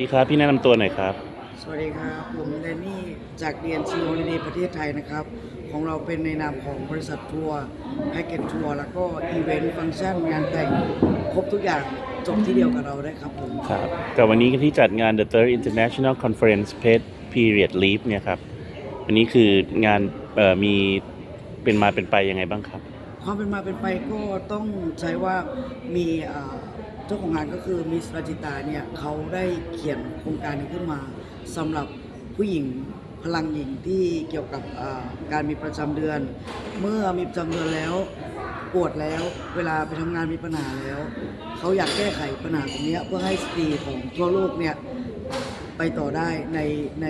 ดีครับ พี่แนะนำตัวหน่อยครับ สวัสดีครับ ผมแดนนี่จาก DNC Holiday ประเทศไทยนะครับ ของเราเป็นในนามของบริษัททัวร์แพ็กเกจทัวร์แล้วก็อีเวนต์ฟังก์ชันงานแต่ง ครบทุกอย่างจบที่เดียวกับเราได้ครับผมครับ กับวันนี้ที่จัดงาน The Third International Conference Paid Period Leave เนี่ยครับ วันนี้คืองานเอ่อมีเป็นมาเป็นไปยังไงบ้างครับ ความเป็นมาเป็นไปก็ต้องใช้ว่ามีเอ่อเจ้าของงานก็คือมิสราจิตาเนี่ยเขาได้เขียนโครงการนี้ขึ้นมาสำหรับผู้หญิงพลังหญิงที่เกี่ยวกับการมีประจำเดือน เมื่อมีประจำเดือนแล้วปวดแล้วเวลาไปทำงานมีปัญหาแล้ว เขาอยากแก้ไขปัญหาตรงนี้เพื่อให้สตรีของทั่วโลกเนี่ยไปต่อได้ในใน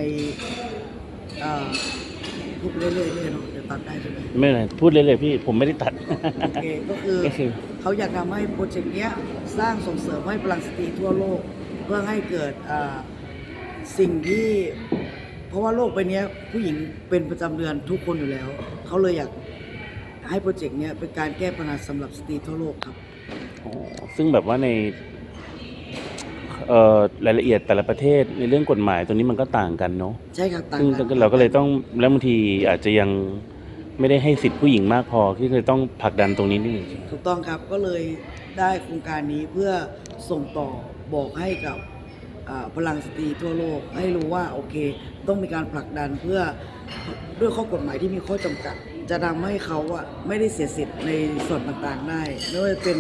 พูดไปเรื่อยๆเนาะเดี๋ย ตัดได้ใช่ไหมไม่เป็นไรพูดเลยเลยพี่ผมไม่ได้ตัด โอเคก็คือก็คือ เขาอยากทำให้โปรเจกต์เนี้ยสร้างส่งเสริมให้พลังสตรีทั่วโลก เพื่อให้เกิดอ่าสิ่งที่ เพราะว่าโลกใบเนี้ยผู้หญิงเป็นประจำเดือนทุกคนอยู่แล้ว เขาเลยอยากให้โปรเจกต์เนี้ยเป็นการแก้ปัญหาสำหรับสตรีทั่วโลกครับ อ๋อซึ่งแบบว่าในเอ่อรายละเอียดแต่ละประเทศในเรื่องกฎหมายตัวนี้มันก็ต่างกันเนาะใช่ครับต่างซึ่งกันเราก็เลยต้องแล้วบางทีอาจจะยัง ไม่ได้ให้สิทธิผู้หญิงมากพอที่เลยต้องผลักดันตรงนี้นิดนึงถูกต้องครับก็เลยได้โครงการนี้เพื่อส่งต่อบอกให้กับพลังสตรีทั่วโลก ให้รู้ว่าโอเค ต้องมีการผลักดันเพื่อด้วยข้อกฎหมายที่มีข้อจำกัด จะทำให้เขาอะไม่ได้เสียสิทธิ์ในส่วนต่างๆได้ไม่ว่าจะเป็น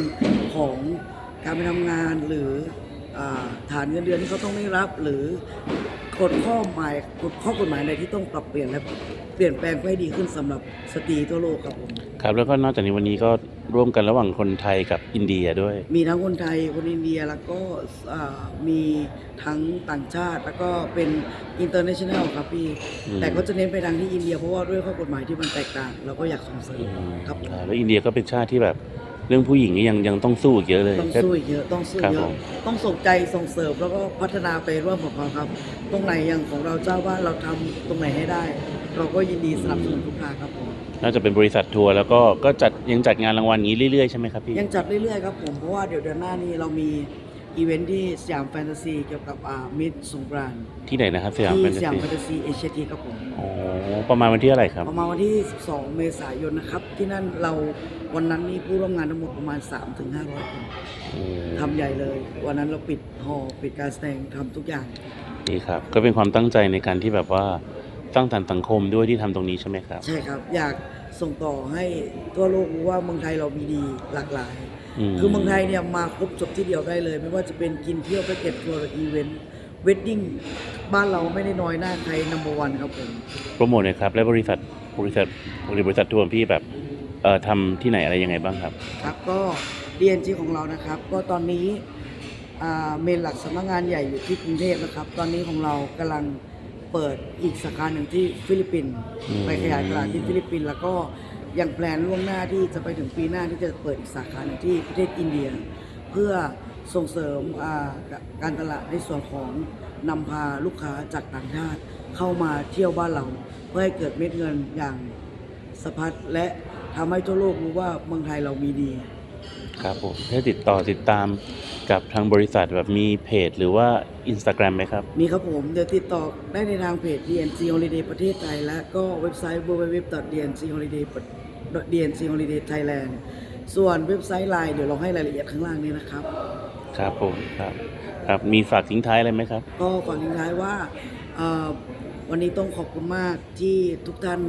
ของการไปทำงานหรือ ฐานเงินเดือนที่เขาต้องได้รับหรือกฎข้อหมายกฎข้อกฎหมายใดที่ต้องปรับเปลี่ยนและเปลี่ยนแปลงเพื่อให้ดีขึ้นสำหรับสตรีทั่วโลกครับผมครับแล้วก็นอกจากนี้วันนี้ก็ร่วมกันระหว่างคนไทยกับอินเดียด้วย มีทั้งคนไทยคนอินเดียแล้วก็อ่ามีทั้งต่างชาติ แล้วก็เป็นอินเตอร์เนชั่นแนลครับพี่อืมแต่ก็จะเน้นไปทางที่อินเดียเพราะว่าด้วยข้อกฎหมายที่มันแตกต่าง เราก็อยากส่งเสริมครับผมอ่าแล้วอินเดียก็เป็นชาติที่แบบ เรื่องผู้หญิงนี่ยังยังต้องสู้อีกเยอะเลยต้องสู้อีกเยอะต้องสู้ครับเยผอะม ต้องส่งใจส่งเสริมแล้วก็พัฒนาไปร่วมกับเขาครับ ตรงไหนอย่างของเราเจ้าว่าเราทำตรงไหนให้ได้ เราก็ยินดีสนับสนุนทุกทางครับผมน่าจะเป็นบริษัททัวร์แล้วก็ก็จัดยังจัดงานรางวัลอย่างนี้เรื่อยๆใช่ไหมครับพี่ ยังจัดเรื่อยๆครับผมเพราะว่าเดี๋ยวเดือนหน้านี้เรามี อีเวนท์ที่สยามแฟนตาซีเกี่ยวกับอ่ามิดสงกรานต์ที่ไหนนะครับสยามที่แฟนสยามตาแฟนซีตาซีเอเชียทีครับผม อ๋อประมาณวันที่อะไรครับ ประมาณวันที่ 12 เมษายนนะครับ ที่นั่นเราวันนั้นนี่ผู้ร่วมงานทั้งหมดประมาณ 3-500 คนอืมทำใหญ่เลย วันนั้นเราปิดหอปิดการแสดงทำทุกอย่าง ดีครับ ก็เป็นความตั้งใจในการที่แบบว่าสร้างสรรค์สังคมด้วยที่ทำตรงนี้ใช่ไหมครับ ใช่ครับ อยาก ส่งต่อให้ทั่วโลกรู้ว่าเมืองไทยเรามีดีหลากหลายมคือเมืองไทยเนี่ยมาครบจบที่เดียวได้เลย ไม่ว่าจะเป็นกินเที่ยวแพ็กเกจทัวร์อีเวนต์เวดดิ้งบ้านเราไม่ได้น้อยหน้าใครนัมเบอร์วันครับผม โปรโมทหน่อยครับ และบริษัทบริษัทบริษัททัวร์พี่แบบเอ่อทำที่ไหนอะไรยังไงบ้างครับ ครับก็ DNG ของเรานะครับ ก็ตอนนี้อ่าเมนหลักสำนักงานใหญ่อยู่ที่กรุงเทพนะครับ ตอนนี้ของเรากำลัง เปิดอีกสาขาหนึ่งที่ฟิลิปปินส์อืมไปขยายตลาดที่ฟิลิปปินส์แล้วก็ยังแพลนล่วงหน้าที่จะไปถึงปีหน้าที่จะเปิดอีกสาขาหนึ่งที่ประเทศอินเดีย เพื่อส่งเสริมอ่าการตลาดในส่วนของนำพาลูกค้าจากต่างชาติเข้ามาเที่ยวบ้านเรา เพื่อให้เกิดเม็ดเงินอย่างสะพัดและทำให้ทั่วโลกรู้ว่าเมืองไทยเรามีดี ครับผมถ้าติดต่อติดตามกับทางบริษัทแบบมีเพจ หรือว่า Instagram ไหมครับ มีครับผมเดี๋ยวติดต่อได้ในทางเพจ DNC Holiday ประเทศไทย และก็เว็บไซต์ www.dncholiday dnc holiday thailand ส่วนเว็บไซต์ไลน์เดี๋ยวเราให้รายละเอียดข้างล่างนี้นะครับ ครับผมครับครับมีฝากทิ้งท้ายอะไรไหมครับ ก็ฝากทิ้งท้ายว่าเอ่อ วันนี้ต้องขอบคุณมากที่ทุกท่าน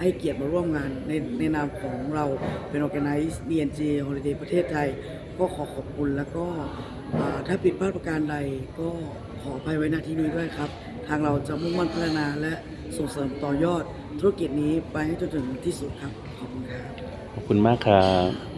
ให้เกียรติมาร่วมงานในในนามของเราเป็น Organize DNG Holiday ประเทศไทย ก็ขอขอบคุณแล้วก็ถ้าผิดพลาดประการใดก็ขออภัยไว้ณที่นี้ด้วยครับ ทางเราจะมุ่งมั่นพัฒนาและส่งเสริมต่อยอดธุรกิจนี้ไปให้จนถึงที่สุดครับ ขอบคุณครับ ขอบคุณมากครับ